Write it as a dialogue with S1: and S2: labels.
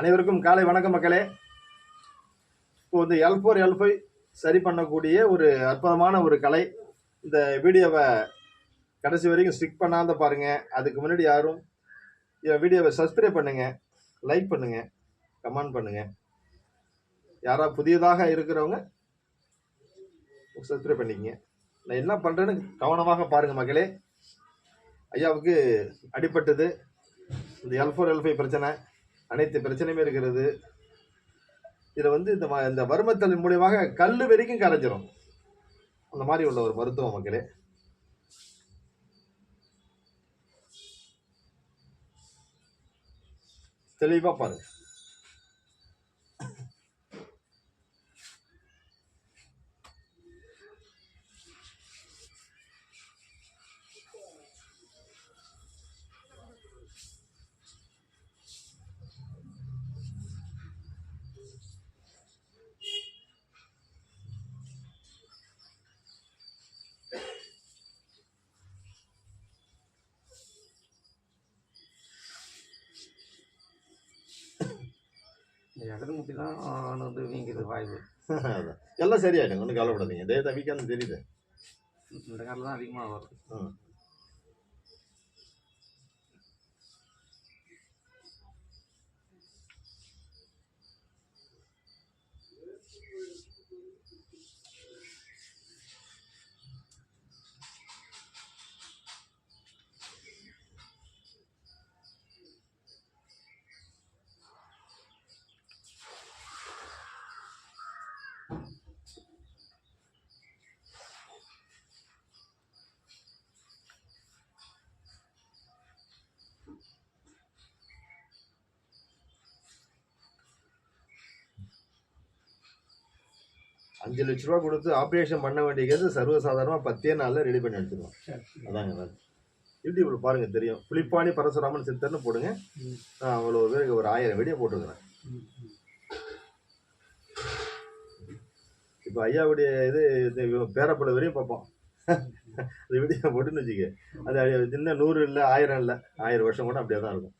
S1: அனைவருக்கும் காலை வணக்கம் மக்களே. இப்போ வந்து எல் ஃபோர் எல் ஃபைவ் சரி பண்ணக்கூடிய ஒரு அற்புதமான ஒரு கலை. இந்த வீடியோவை கடைசி வரைக்கும் ஸ்டிக் பண்ணாத பாருங்கள் அதுக்கு முன்னாடி யாரும் என் வீடியோவை சப்ஸ்கிரைப் பண்ணுங்கள் லைக் பண்ணுங்கள் கமெண்ட் பண்ணுங்கள் யாராவது புதியதாக இருக்கிறவங்க சப்ஸ்கிரைப் பண்ணிக்கங்க. நான் என்ன பண்ணுறேன்னு கவனமாக பாருங்கள் மக்களே. ஐயாவுக்கு அடிபட்டது. இந்த எல் ஃபோர் எல் ஃபைவ் பிரச்சனை. அனைத்து பிரச்சனையுமே இருக்கிறது. இதில் வந்து இந்த இந்த வருமத்தல் மூலியமாக கல் வரைக்கும் கரைஞ்சிரும். அந்த மாதிரி உள்ள ஒரு மருத்துவம் மக்களே. தெளிவாக
S2: பாருங்கள் இடது முட்டி தான் வந்து வீங்குது வாய்வு.
S1: எல்லாம் சரியாயிடும். ஒன்றும் கவலைப்படாதீங்க. இதே தவிக்கான்னு தெரியுது.
S2: இந்த காலில் தான் அதிகமாக வருது
S1: அஞ்சு லட்ச ரூபா கொடுத்து ஆப்ரேஷன் பண்ண வேண்டியது சர்வசாதாரணமாக பத்தே நாளில் ரெடி பண்ணி எடுத்துருவோம் அதாங்க அதான் யூடியூப்ல பாருங்க தெரியும். புலிப்பாணி பரசுராமன் சித்தர்னு போடுங்க. நான் அவ்வளோ பேருக்கு ஒரு ஆயிரம் வீடியோ போட்டுருக்கிறேன். இப்போ ஐயாவுடைய இது பேரப்பட வரையும் பார்ப்போம். இந்த வீடியோ போட்டுன்னு வச்சுக்க. அது இன்னும் நூறு இல்லை ஆயிரம் இல்லை. ஆயிரம் வருஷம் கூட அப்படியே தான் இருக்கும்.